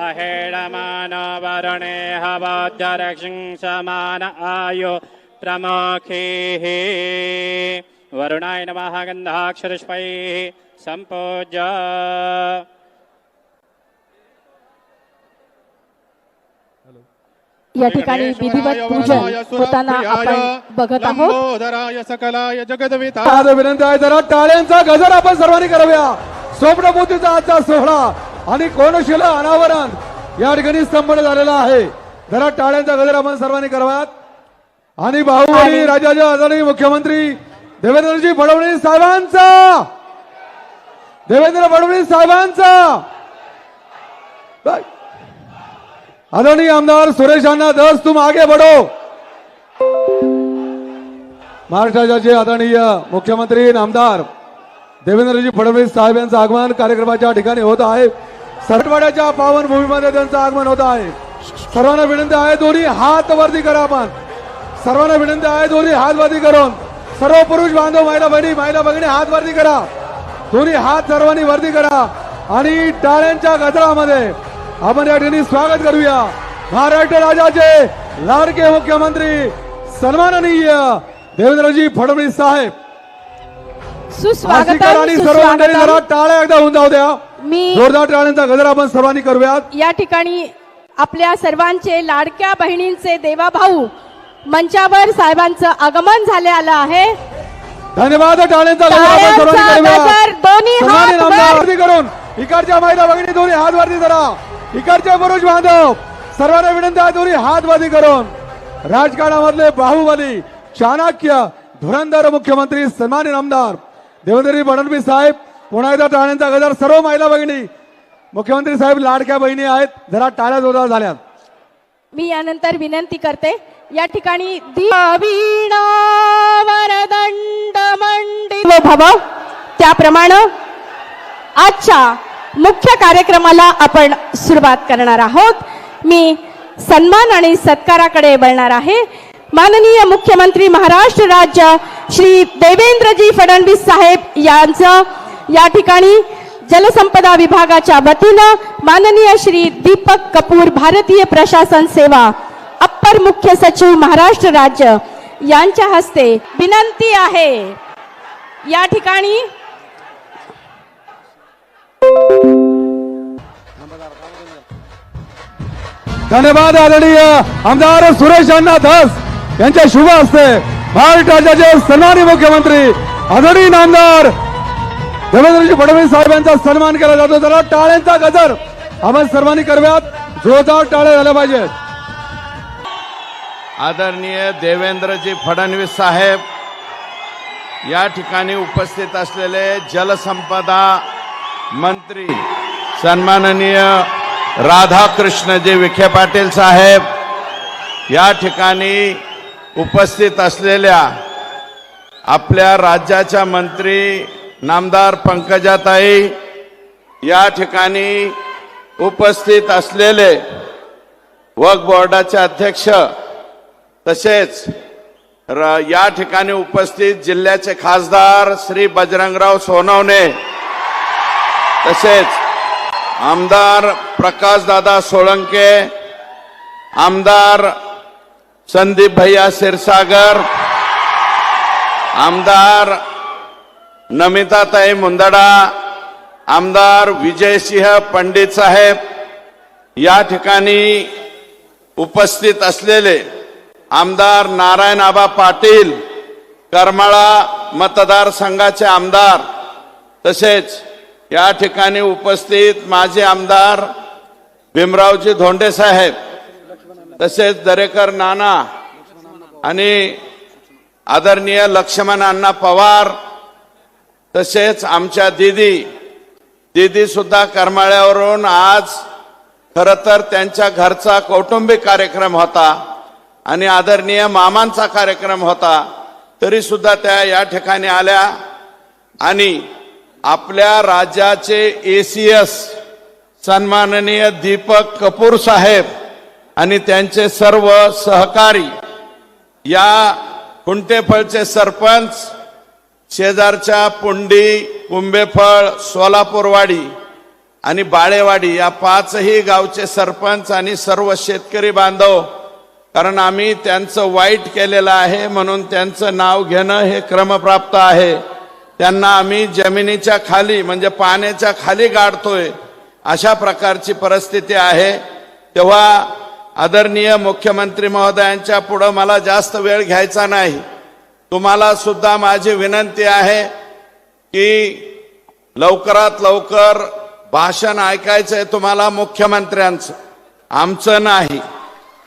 अहेडमान वरुणे हवाद्यरक्षिं समान आयु प्रमुखीः। वरुणाय नमः गन्धाक्षरष्पैः सम्पूज्य। या ठिकाणी विधिवत पूजन होताना आपण बघत आहोत। सकलाय जगदविता। आज विनंती आहे जरा टाळ्यांचा गजर आपण सर्वांनी कराव्या स्वप्नपूर्तीचा आजचा सोहळा। आणि कोनशिला अनावरण. या ठिकाणी संपन्न झालेला आहे. जरा टाळ्यांचा गजर आपण सर्वांनी कराव्यात. आणि बाहुबली राज्याचे आदरणीय मुख्यमंत्री देवेंद्रजी फडणवीस साहेबांचा! देवेंद्र फडणवीस साहेबांचा. आदरणीय आमदार सुरेश अण्णा दस तुम आगे बढ़ो महाराष्ट्राचे आदरणीय मुख्यमंत्री नामदार देवेंद्रजी फडणवीस साहेब यांचं आगमन कार्यक्रमाच्या ठिकाणी होत आहे. सरटवाड्याच्या पावन भूमीमध्ये त्यांचं आगमन होत आहे. सर्वांना विनंती आहे दोन्ही हात वरती करा आपण. सर्वांना विनंती आहे दोन्ही हात वरती करून. सर्व पुरुष बांधव महिला बहिणी महिला भगिनी हात वरती करा. दोन्ही हात सर्वांनी वरती करा. आणि टाळ्यांच्या गजरामध्ये आपण या ठिकाणी स्वागत करूया. महाराष्ट्र राज्याचे लाडके मुख्यमंत्री सन्माननीय देवेंद्रजी फडणवीस साहेब. आणि सर्व मंडळी जरा टाळ्या एकदा होऊन जाऊ द्या. मी जोरदार टाळ्यांचा गजर आपण सर्वांनी करूयात. या ठिकाणी आपल्या सर्वांचे लाडक्या बहिणींचे देवाभाऊ मंचावर साहेबांचं आगमन झाले आलं आहे. धन्यवाद टाळ्यांचा दोन्ही करून इकडच्या महिला भगिनी दोन्ही हात वरती धरा. इकडचे पुरुष बांधव सर्वांना विनंती आहे दोन्ही हात वरती करून. राजकारणामधले बाहुबली चाणक्य धुरंधर मुख्यमंत्री सन्माननीय आमदार देवेंद्रजी फडणवीस साहेब पुन्हा एकदा टाळ्यांचा गजर सर्व महिला भगिनी मुख्यमंत्री साहेब लाडक्या बहिणी आहेत. जरा टाळ्या जोरदार झाल्यात. मी यानंतर विनंती करते या ठिकाणी भव त्याप्रमाणे आजच्या मुख्य कार्यक्रमाला आपण सुरुवात करणार आहोत. मी सन्मान आणि सत्काराकडे वळणार आहे. माननीय मुख्यमंत्री महाराष्ट्र राज्य श्री देवेंद्रजी फडणवीस साहेब यांचं या ठिकाणी जलसंपदा विभागाच्या वतीनं माननीय श्री दीपक कपूर भारतीय प्रशासन सेवा अप्पर मुख्य सचिव महाराष्ट्र राज्य यांच्या हस्ते विनंती आहे. या ठिकाणी धन्यवाद आदरणीय आमदार सुरेश अण्णा धस. यांच्या शुभ हस्ते महाराष्ट्राचे सन्मानी मुख्यमंत्री आदरणीय नामदार देवेंद्रजी फडणवीस साहेबांचा सन्मान केला जातो. जरा टाळ्यांचा गजर आपण सर्वांनी करूयात. जोरदार टाळ्या झाल्या पाहिजेत. आदरणीय देवेंद्रजी फडणवीस साहेब या ठिकाणी उपस्थित असलेले जलसंपदा मंत्री सन्माननीय राधाकृष्णजी विखे पाटील साहेब या ठिकाणी उपस्थित असलेल्या आपल्या राज्याच्या मंत्री नामदार पंकजाताई या ठिकाणी उपस्थित असलेले वक्फ बोर्डाचे अध्यक्ष तसेच र- या ठिकाणी उपस्थित जिल्ह्याचे खासदार श्री बजरंगराव सोनवणे तसेच आमदार प्रकाशदादा सोळंके आमदार संदीप भैया क्षीरसागर आमदार नमिताताई मुंदडा आमदार विजयसिंह पंडित साहेब या ठिकाणी उपस्थित असलेले आमदार नारायण आबा पाटील करमाळा मतदारसंघाचे आमदार तसेच या ठिकाणी उपस्थित माजी आमदार भीमरावजी धोंडे साहेब तसेच दरेकर नाना आणि आदरणीय लक्ष्मण अण्णा पवार तसेच आमच्या दिदी दिदी सुद्धा करमाळ्यावरून आज खरं तर त्यांच्या घरचा कौटुंबिक कार्यक्रम होता आणि आदरणीय मामांचा कार्यक्रम होता तरी सुद्धा त्या या ठिकाणी आल्या आणि आपल्या राज्याचे ए सी एस सन्माननीय दीपक कपूर साहेब आणि त्यांचे सर्व सहकारी या कुंटेफळचे सरपंच शेजारच्या पुंडी कुंभेफळ सोलापूरवाडी आणि बाळेवाडी या पाचही गावचे सरपंच आणि सर्व शेतकरी बांधव कारण आम्ही त्यांचं वाईट केलेलं आहे म्हणून त्यांचं नाव घेणं हे क्रमप्राप्त आहे. त्यांना आम्ही जमिनीच्या खाली म्हणजे पाण्याच्या खाली गाडतोय अशा प्रकारची परिस्थिती आहे. तेव्हा आदरणीय मुख्यमंत्री महोदयांच्या पुढं मला जास्त वेळ घ्यायचा नाही. तुम्हाला सुद्धा माझी विनंती आहे की लवकरात लवकर भाषण ऐकायचंय तुम्हाला मुख्यमंत्र्यांचं. आमचं नाही.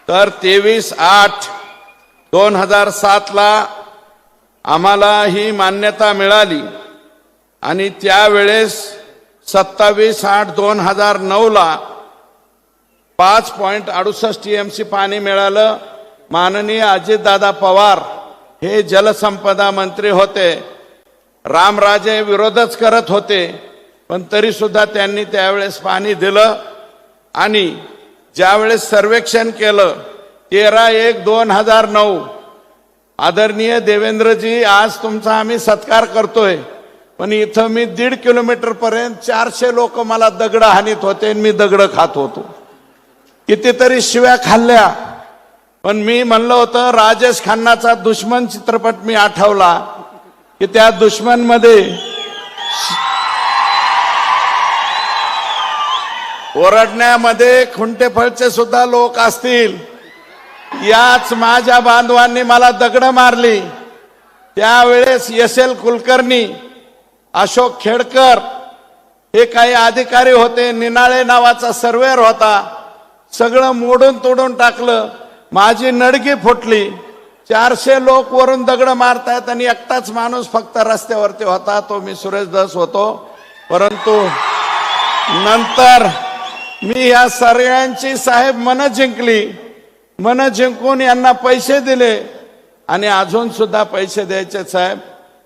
तर तेवीस आठ दोन हजार सातला आम्हाला ही मान्यता मिळाली. आणि त्यावेळेस सत्तावीस आठ दोन हजार नऊला पाच पॉईंट अडुसष्ट टी एम सी पाणी मिळालं. माननीय अजितदादा पवार हे जलसंपदा मंत्री होते. रामराजे विरोधच करत होते पण तरी सुद्धा त्यांनी त्यावेळेस पाणी दिलं आणि ज्यावेळेस सर्वेक्षण केलं तेरा एक दोन हजार नऊ. आदरणीय देवेंद्रजी आज तुमचा आम्ही सत्कार करतोय पण इथं मी दीड किलोमीटर पर्यंत चारशे लोक मला दगड हानीत होते आणि मी दगड खात होतो. कितीतरी शिव्या खाल्ल्या. पण मी म्हणलं होतं राजेश खन्नाचा दुश्मन चित्रपट मी आठवला की त्या दुश्मनमध्ये ओरडण्यामध्ये खुंटेफळचे सुद्धा लोक असतील. याच माझ्या बांधवांनी मला दगड मारली. त्यावेळेस एस एल कुलकर्णी अशोक खेडकर हे काही अधिकारी होते निनाळे नावाचा सर्वेअर होता. सगळं मोडून तोडून टाकलं. माझी नडगी फुटली. चारशे लोक वरून दगड मारतायत आणि एकटाच माणूस फक्त रस्त्यावरती होता. तो मी सुरेश दस होतो. परंतु नंतर मी या सगळ्यांची साहेब मन जिंकली. मन जिंकून यांना पैसे दिले. आणि अजून सुद्धा पैसे द्यायचे साहेब.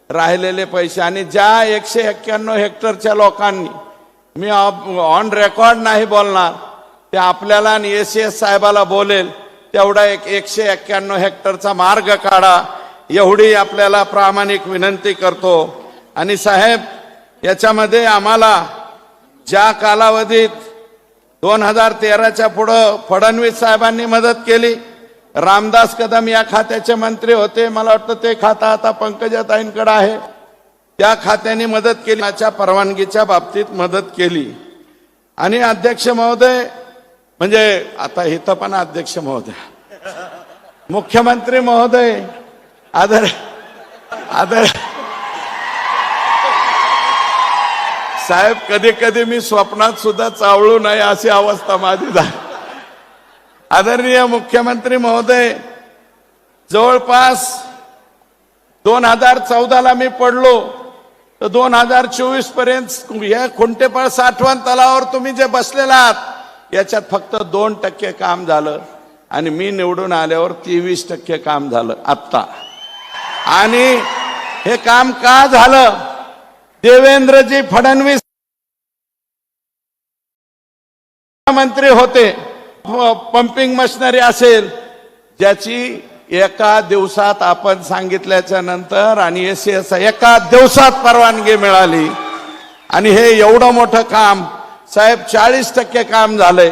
राहिलेले पैसे. आणि ज्या एकशे एक्क्याण्णव हेक्टरच्या लोकांनी मी ऑन रेकॉर्ड नाही बोलणार. ते आपल्याला आणि एस एस साहेबाला बोलेल तेवढा एक एकशे एक्क्याण्णव हेक्टरचा मार्ग काढा. एवढी आपल्याला प्रामाणिक विनंती करतो. आणि साहेब याच्यामध्ये आम्हाला ज्या कालावधीत दोन हजार तेराच्या पुढं फडणवीस साहेबांनी मदत केली रामदास कदम या खात्याचे मंत्री होते मला वाटतं ते खातं आता पंकजाताईंकडे आहे त्या खात्याने मदत केली परवानगीच्या बाबतीत मदत केली. आणि अध्यक्ष महोदय म्हणजे आता इथं पण अध्यक्ष महोदय. मुख्यमंत्री महोदय आदर आदर. साहेब कधी कधी मी स्वप्नात सुद्धा चावळू नये अशी अवस्था माझी झाली आदरणीय मुख्यमंत्री महोदय जवळपास दोन हजार चौदाला मी पडलो तर दोन हजार चोवीसपर्यंत या खुंटेपळ साठवण तलावावर तुम्ही जे बसलेला आहात याच्यात फक्त दोन टक्के काम झालं आणि मी निवडून आल्यावर तेवीस टक्के काम झालं आत्ता. आणि हे काम का झालं? देवेंद्रजी फडणवीस मंत्री होते. हो, पंपिंग मशिनरी असेल. ज्याची एका दिवसात आपण सांगितल्याच्या नंतर आणि एस एस एका दिवसात परवानगी मिळाली. आणि हे एवढं मोठं काम साहेब चाळीस टक्के काम झालंय.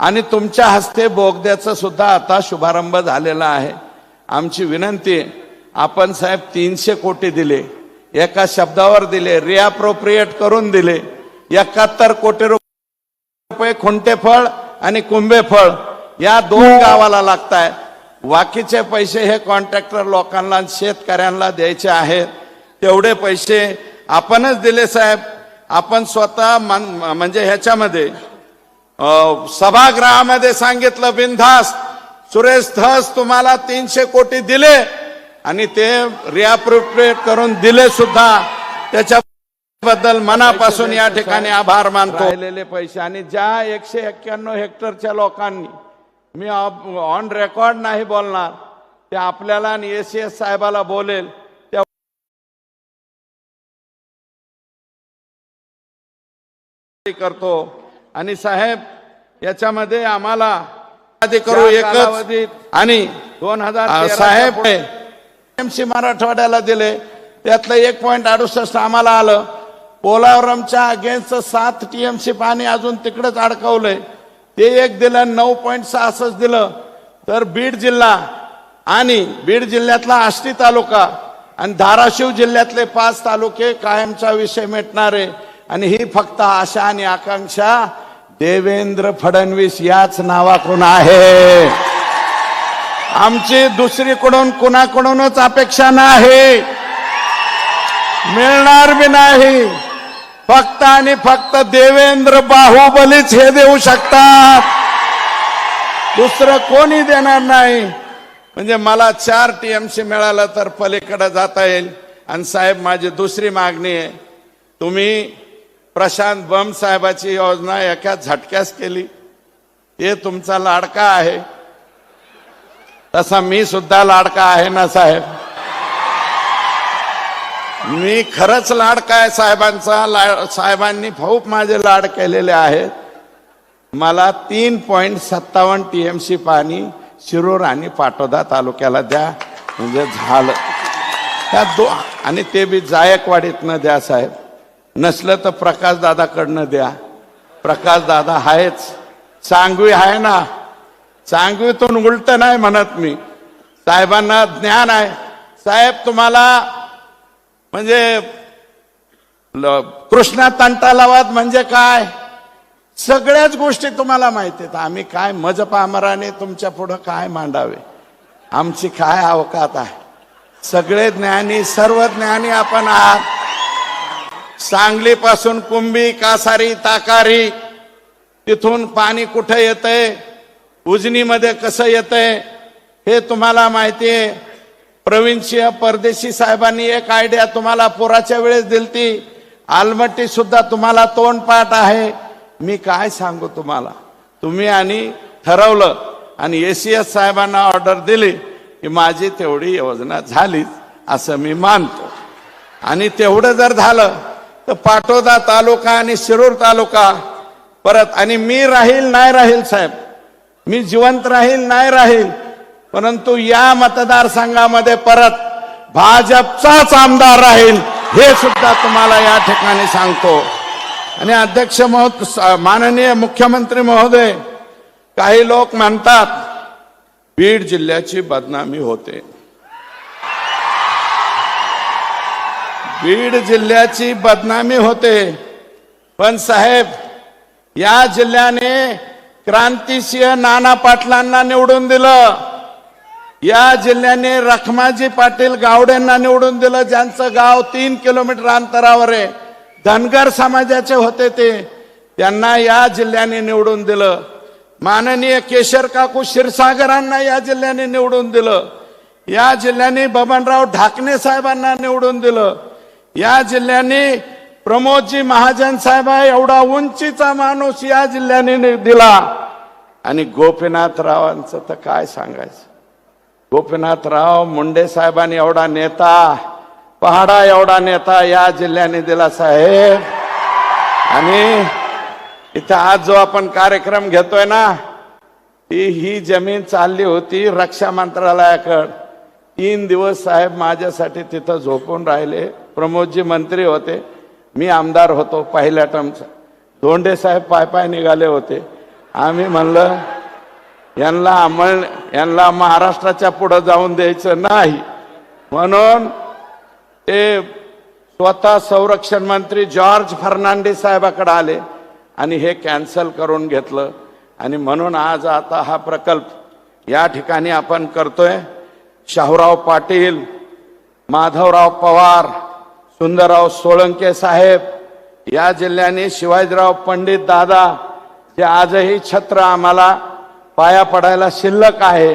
आणि तुमच्या हस्ते बोगद्याचं सुद्धा आता शुभारंभ झालेला आहे. आमची विनंती आपण साहेब तीनशे कोटी दिले. एका शब्दावर दिले रिअप्रोप्रिएट करून दिले. एकाहत्तर कोटी रुपये खुंटेफळ आणि कुंभेफळ या दोन गावाला लागताय. बाकीचे पैसे हे कॉन्ट्रॅक्टर लोकांना शेतकऱ्यांना द्यायचे आहेत. तेवढे पैसे आपणच दिले साहेब. आपण स्वतः मन- म्हणजे ह्याच्यामध्ये सभागृहामध्ये सांगितलं बिनधास सुरेश धस तुम्हाला तीनशे कोटी दिले आणि ते रिअप्रोप्रिएट करून दिले सुद्धा. त्याच्याबद्दल मनापासून या ठिकाणी आभार मानतो. राहिलेले पैसे आणि ज्या एकशे एक्क्याण्णव हेक्टरच्या लोकांनी मी ऑन रेकॉर्ड नाही बोलणार ते आपल्याला आणि एस साहेबाला बोलेल. करतो. आणि साहेब याच्यामध्ये आम्हाला करू एकच. आणि दोन हजार साहेब एमसी मराठवाड्याला दिले. त्यातलं एक पॉईंट अडुसष्ट आम्हाला आलं. पोलावरमच्या अगेन्स्ट सात टीएमसी पाणी अजून तिकडेच अडकवलंय. ते एक दिलं नऊ पॉईंट सहासष्ट दिलं. तर बीड जिल्हा आणि बीड जिल्ह्यातला आष्टी तालुका आणि धाराशिव जिल्ह्यातले पाच तालुके कायमचा विषय मिटणारे. आणि ही फक्त आशा आणि आकांक्षा देवेंद्र फडणवीस याच नावाकडून आहे. आमची दुसरीकडून कुणाकडूनच अपेक्षा नाही. मिळणार बी नाही. फक्त आणि फक्त देवेंद्र बाहुबलीच हे देऊ शकतात. दुसरं कोणी देणार नाही. म्हणजे मला चार टीएमसी मिळालं तर पलीकडे जाता येईल. आणि साहेब माझी दुसरी मागणी आहे. तुम्ही प्रशांत बम साहेबाची योजना एका झटक्यास केली. ते तुमचा लाडका आहे. तसा मी सुद्धा लाडका आहे ना साहेब? मी खरंच लाडका आहे साहेबांचा. ला साहेबांनी खूप माझे लाड केलेले आहेत. मला तीन पॉईंट सत्तावन्न टीएमसी पाणी शिरूर आणि पाटोदा तालुक्याला द्या. म्हणजे झालं. त्या दो आणि ते बी जायकवाडीतनं द्या साहेब. नसलं तर प्रकाश दादाकडनं द्या. प्रकाश दादा आहेच. सांगवी आहे ना? सांगवीतून उलट नाही म्हणत मी. साहेबांना ज्ञान आहे. साहेब तुम्हाला म्हणजे ल- कृष्णा तंटालावाद म्हणजे काय? सगळ्याच गोष्टी तुम्हाला माहिती आहेत. आम्ही काय मजपामराने तुमच्या पुढं काय मांडावे? आमची काय अवकात आहे? सगळे ज्ञानी सर्व ज्ञानी आपण आहात. सांगलीपासून कुंभी कासारी ताकारी तिथून पाणी कुठे येतंय उजनीमध्ये कसं येतंय हे तुम्हाला माहिती आहे. प्रवीणसिंह परदेशी साहेबांनी एक आयडिया तुम्हाला पुराच्या वेळेस दिलती. आलमट्टी सुद्धा तुम्हाला तोंडपाठ आहे. मी काय सांगू तुम्हाला? तुम्ही आणि ठरवलं आणि ए सी एस साहेबांना ऑर्डर दिली की माझी तेवढी योजना झालीच असं मी मानतो. आणि तेवढं जर झालं तर पाटोदा तालुका आणि शिरूर तालुका परत आणि मी राहील नाही राहील साहेब. मी जिवंत राहील नाही राहील. परंतु या मतदारसंघामध्ये परत भाजपचाच आमदार राहील हे सुद्धा तुम्हाला या ठिकाणी सांगतो. आणि अध्यक्ष महोद माननीय मुख्यमंत्री महोदय काही लोक म्हणतात बीड जिल्ह्याची बदनामी होते. बीड जिल्ह्याची बदनामी होते. पण साहेब या जिल्ह्याने क्रांतिसिंह नाना पाटलांना निवडून दिलं. या जिल्ह्याने रखमाजी पाटील गावडेंना निवडून दिलं ज्यांचं गाव तीन किलोमीटर अंतरावर आहे. धनगर समाजाचे होते ते. त्यांना या जिल्ह्याने निवडून दिलं. माननीय केशर काकू क्षीरसागरांना या जिल्ह्याने निवडून दिलं. या जिल्ह्याने बबनराव ढाकणे साहेबांना निवडून दिलं. या जिल्ह्याने प्रमोदजी महाजन साहेब एवढा उंचीचा माणूस या जिल्ह्याने दिला. आणि गोपीनाथरावांचं तर काय सांगायचं? गोपीनाथराव मुंडे साहेबांनी एवढा नेता पहाडा एवढा नेता या जिल्ह्याने दिला साहेब. आणि इथं आज जो आपण कार्यक्रम घेतोय ना ती ही जमीन चालली होती रक्षा मंत्रालयाकडं. तीन दिवस साहेब माझ्यासाठी तिथं झोपून राहिले. प्रमोदजी मंत्री होते. मी आमदार होतो पहिल्या टर्मचा धोंडे साहेब पाय पाय निघाले होते. आम्ही म्हणलं यांना अंमल यांना महाराष्ट्राच्या पुढं जाऊन द्यायचं नाही. म्हणून ते स्वतः संरक्षण मंत्री जॉर्ज फर्नांडिस साहेबाकडे आले आणि हे कॅन्सल करून घेतलं. आणि म्हणून आज आता हा प्रकल्प या ठिकाणी आपण करतोय. शाहूराव पाटील माधवराव पवार सुंदरराव सोळंके साहेब या जिल्ह्याने शिवाजीराव पंडित दादा जे आजही छत्र आम्हाला पाया पडायला शिल्लक आहे.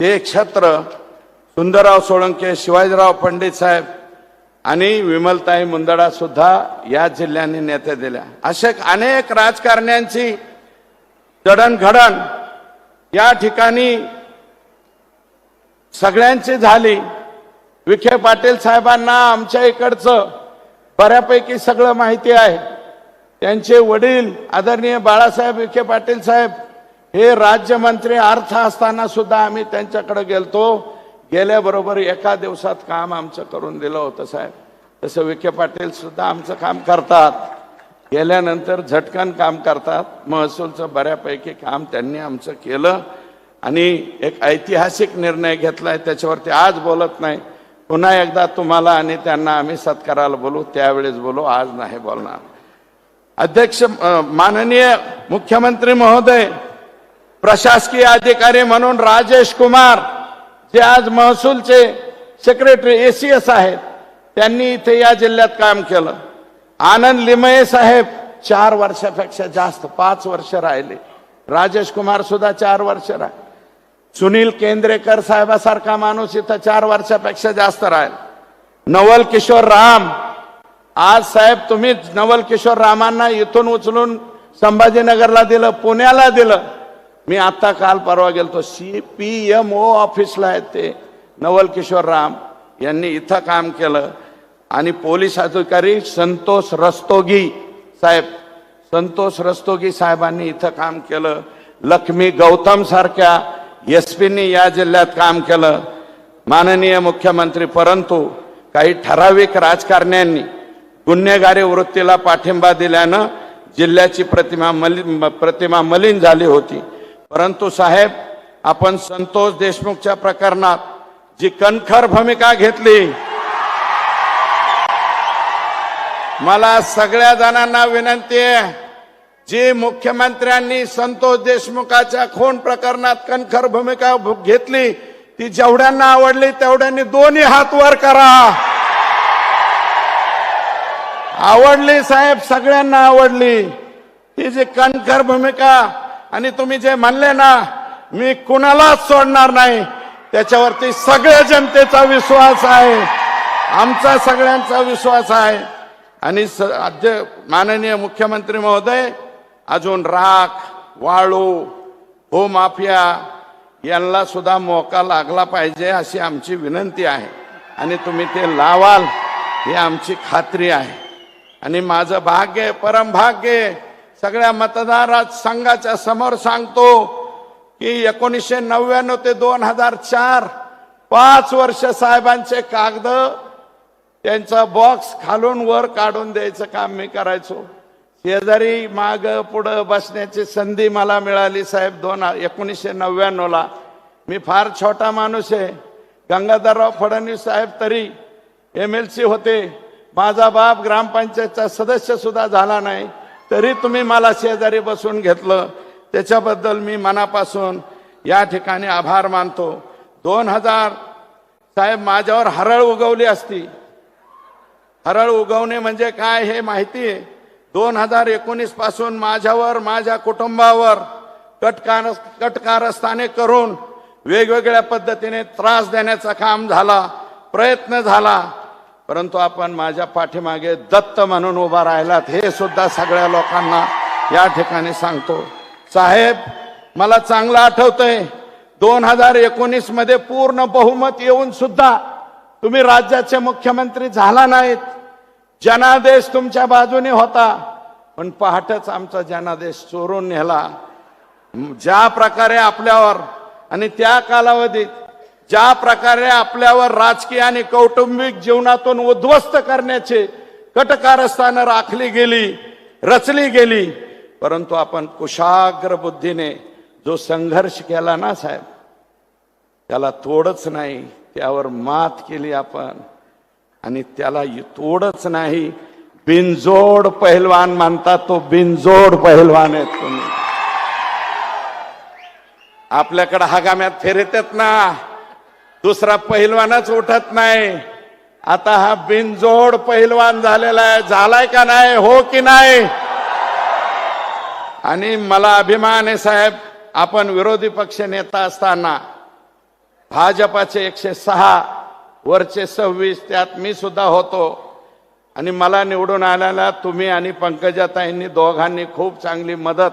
ते छत्र सुंदरराव सोळंके शिवाजीराव पंडित साहेब आणि विमलताई मुंदडा सुद्धा या जिल्ह्याने नेते दिल्या. असे अनेक राजकारण्यांची जडणघडण या ठिकाणी सगळ्यांची झाली. विखे पाटील साहेबांना आमच्या इकडचं बऱ्यापैकी सगळं माहिती आहे. त्यांचे वडील आदरणीय बाळासाहेब विखे पाटील साहेब हे राज्यमंत्री अर्थ असताना सुद्धा आम्ही त्यांच्याकडे गेलतो. गेल्याबरोबर एका दिवसात काम आमचं करून दिलं होतं साहेब. तसं विखे पाटील सुद्धा आमचं काम करतात. गेल्यानंतर झटकन काम करतात. महसूलचं बऱ्यापैकी काम त्यांनी आमचं केलं. आणि एक ऐतिहासिक निर्णय घेतलाय त्याच्यावरती आज बोलत नाही. पुन्हा एकदा तुम्हाला आणि त्यांना आम्ही सत्काराला बोलू त्यावेळेस बोलू आज नाही बोलणार. अध्यक्ष माननीय मुख्यमंत्री महोदय प्रशासकीय अधिकारी म्हणून राजेश कुमार जे आज महसूलचे सेक्रेटरी एसीएस आहेत त्यांनी इथे या जिल्ह्यात काम केलं. आनंद लिमये साहेब चार वर्षापेक्षा जास्त पाच वर्ष राहिले. राजेश कुमार सुद्धा चार वर्ष राहिले. सुनील केंद्रेकर साहेबासारखा माणूस इथं चार वर्षापेक्षा जास्त राहील. नवल किशोर राम. आज साहेब तुम्ही नवल किशोर रामांना इथून उचलून संभाजीनगरला दिलं पुण्याला दिलं. मी आता काल परवा गेलतो. सी पी एम ओ ऑफिसला आहेत ते. नवल किशोर राम यांनी इथं काम केलं. आणि पोलीस अधिकारी संतोष रस्तोगी साहेब संतोष रस्तोगी साहेबांनी इथं काम केलं. लक्ष्मी गौतम सारख्या एस या जिल्ह्यात काम केलं. माननीय मुख्यमंत्री परंतु काही ठराविक राजकारण्यांनी गुन्हेगारी वृत्तीला पाठिंबा दिल्यानं जिल्ह्याची प्रतिमा मलिन प्रतिमा मलिन झाली होती. परंतु साहेब आपण संतोष देशमुखच्या प्रकरणात जी कणखर भूमिका घेतली मला सगळ्या जणांना विनंती आहे जी मुख्यमंत्र्यांनी संतोष देशमुखाच्या खून प्रकरणात कणखर भूमिका घेतली ती जेवढ्यांना आवडली तेवढ्यांनी दोन्ही हात वर करा. आवडली साहेब सगळ्यांना आवडली. ती जी कणखर भूमिका आणि तुम्ही जे म्हणले ना मी कुणालाच सोडणार नाही. त्याच्यावरती सगळ्या जनतेचा विश्वास आहे. आमचा सगळ्यांचा विश्वास आहे. आणि स- माननीय मुख्यमंत्री महोदय अजून राख वाळू भूमाफिया यांना सुद्धा मोका लागला पाहिजे अशी आमची विनंती आहे. आणि तुम्ही ते लावाल ही आमची खात्री आहे. आणि माझं भाग्य परमभाग्य परम भाग्य सगळ्या मतदार संघाच्या समोर सांगतो की एकोणीसशे नव्याण्णव ते दोन हजार चार पाच वर्ष साहेबांचे कागद त्यांचा बॉक्स खालून वर काढून द्यायचं काम मी करायचो. शेजारी माग पुढं बसण्याची संधी मला मिळाली साहेब दोन एकोणीसशे नव्याण्णवला. मी फार छोटा माणूस आहे. गंगाधरराव फडणवीस साहेब तरी एम एल सी होते. माझा बाप ग्रामपंचायतचा सदस्य सुद्धा झाला नाही. तरी तुम्ही मला शेजारी बसून घेतलं. त्याच्याबद्दल मी मनापासून या ठिकाणी आभार मानतो. दोन हजार साहेब माझ्यावर हरळ उगवली असती. हरळ उगवणे म्हणजे काय हे माहिती आहे? दोन हजार एकोणीसपासून माझ्यावर माझ्या कुटुंबावर कटकार कटकारस्थाने करून वेगवेगळ्या पद्धतीने त्रास देण्याचा काम झाला प्रयत्न झाला. परंतु आपण माझ्या पाठीमागे दत्त म्हणून उभा राहिलात हे सुद्धा सगळ्या लोकांना या ठिकाणी सांगतो. साहेब मला चांगलं आठवतंय दोन हजार एकोणीसमध्ये पूर्ण बहुमत येऊन सुद्धा तुम्ही राज्याचे मुख्यमंत्री झाला नाहीत. जनादेश तुमच्या बाजूने होता. पण पहाटच आमचा जनादेश चोरून नेला. ज्या प्रकारे आपल्यावर आणि त्या कालावधीत ज्या प्रकारे आपल्यावर राजकीय आणि कौटुंबिक जीवनातून उद्ध्वस्त करण्याचे कटकारस्थानं राखली गेली रचली गेली परंतु आपण कुशाग्र बुद्धीने जो संघर्ष केला ना साहेब त्याला तोडच नाही त्यावर मात केली आपण. आणि त्याला तोडच नाही. बिनजोड पहिलवान मानतात तो बिनजोड पहिलवान आहेत तुम्ही. आपल्याकडे हगाम्यात फिरतात ना. दुसरा पहिलवानच उठत नाही. आता हा बिनजोड पहिलवान झालेला आहे. झालाय का नाही? हो की नाही? आणि मला अभिमान आहे साहेब आपण विरोधी पक्ष नेता असताना भाजपाचे एकशे सहा वरचे सव्वीस त्यात मी सुद्धा होतो. आणि मला निवडून आल्याला तुम्ही आणि पंकजाताईंनी दोघांनी खूप चांगली मदत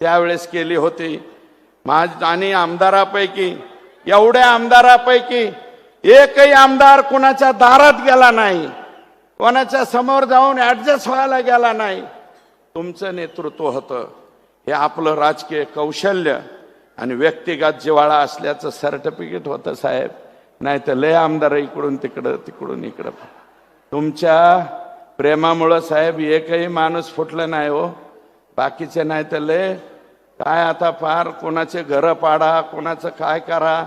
त्यावेळेस केली होती. माझ आणि आमदारापैकी एवढ्या आमदारापैकी एकही आमदार कुणाच्या दारात गेला नाही. कोणाच्या समोर जाऊन ऍडजस्ट व्हायला गेला नाही. तुमचं नेतृत्व होतं. हे आपलं राजकीय कौशल्य आणि व्यक्तिगत जिवाळा असल्याचं सर्टिफिकेट होतं साहेब. नाही तर लय आमदार इकडून तिकडं तिकडून इकडं. तुमच्या प्रेमामुळं साहेब एकही माणूस फुटलं नाही हो. बाकीचे नाही तर लय. काय आता फार कोणाचे घरं पाडा कोणाचं काय करा.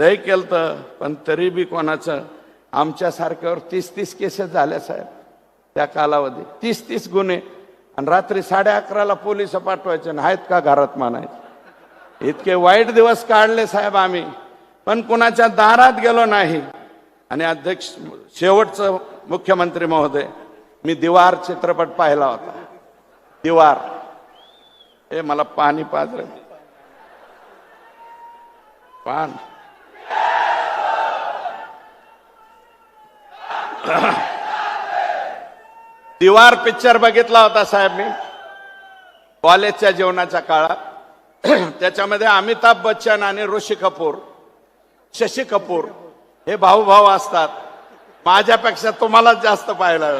लय केलं पण तरी बी कोणाचं. आमच्यासारख्यावर तीस तीस केसेस झाल्या साहेब त्या कालावधी तीस तीस गुन्हे. आणि रात्री साडे अकराला पोलीस पाठवायचे आणि आहेत का घरात म्हणायचे. इतके वाईट दिवस काढले साहेब आम्ही. पण कुणाच्या दारात गेलो नाही. आणि अध्यक्ष शेवटचं मुख्यमंत्री महोदय मी दिवार चित्रपट पाहिला होता. दिवार. हे मला पाणी पाजर पान. दिवार पिक्चर बघितला होता साहेब मी. कॉलेजच्या जीवनाच्या काळात. त्याच्यामध्ये अमिताभ बच्चन आणि ऋषी कपूर. शशी कपूर हे भाऊ भाऊ असतात. माझ्यापेक्षा तुम्हालाच जास्त पाहायला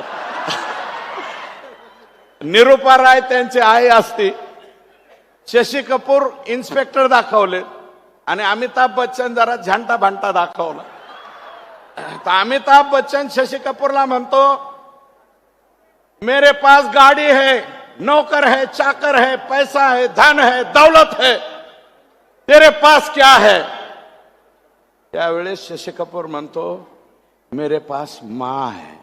निरुपा राय त्यांची आई असती. शशी कपूर इन्स्पेक्टर दाखवले. आणि अमिताभ बच्चन जरा झांटा भांटा दाखवला. तर अमिताभ बच्चन शशी कपूरला म्हणतो मेरे पास गाड़ी है नौकर है चाकर है पैसा है धन है दौलत है. तेरे पास क्या है? त्यावेळेस शशी कपूर म्हणतो मेरे पास माँ है.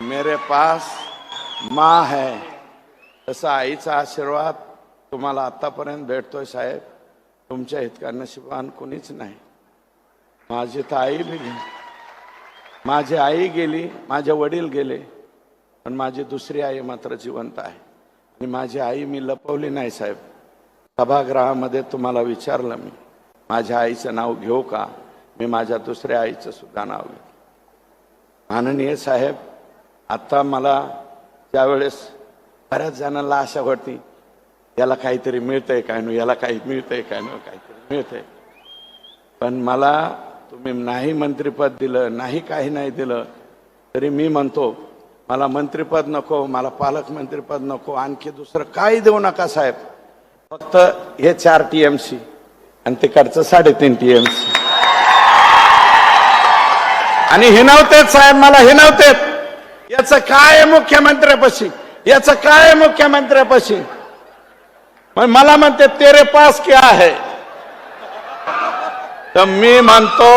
मेरे पास माँ है. तसा आईचा आशीर्वाद तुम्हाला आतापर्यंत भेटतोय साहेब. तुमच्या इतका नशिबान कुणीच नाही. माझी तर आई बी गेली. माझी आई गेली माझे वडील गेले पण माझी दुसरी आई मात्र जिवंत आहे. आणि माझी आई मी लपवली नाही साहेब. सभागृहामध्ये तुम्हाला विचारलं मी. माझ्या आईचं नाव घेऊ का? मी माझ्या दुसऱ्या आईचं सुद्धा नाव घेऊ माननीय साहेब आता मला त्यावेळेस बऱ्याच जणांना आशा वाटते याला काहीतरी मिळतंय काय नो याला काही मिळतंय काय नो काहीतरी मिळतंय. पण मला तुम्ही नाही मंत्रिपद दिलं नाही काही नाही दिलं तरी मी म्हणतो मला मंत्रिपद नको मला पालकमंत्रीपद नको आणखी दुसरं काही देऊ नका साहेब. फक्त हे चार टी एम सी आणि तिकडचं साडेतीन टी एम सी आणि हिनवतेत साहेब मला हिनवतेत याचं काय मुख्यमंत्र्यापाशी? याचं काय मुख्यमंत्र्यापाशी? मग मला म्हणते तेरे पास क्या है? तर मी म्हणतो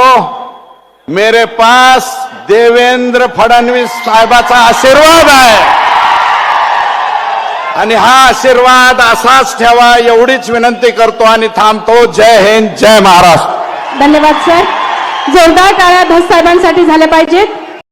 मेरे पास देवेंद्र फडणवीस साहेबाचा आशीर्वाद आहे. आणि हा आशीर्वाद असाच ठेवा एवढीच विनंती करतो आणि थांबतो. जय हिंद जय महाराष्ट्र. धन्यवाद सर. जोरदार टाळ्या धस साहेबांसाठी झाल्या पाहिजेत.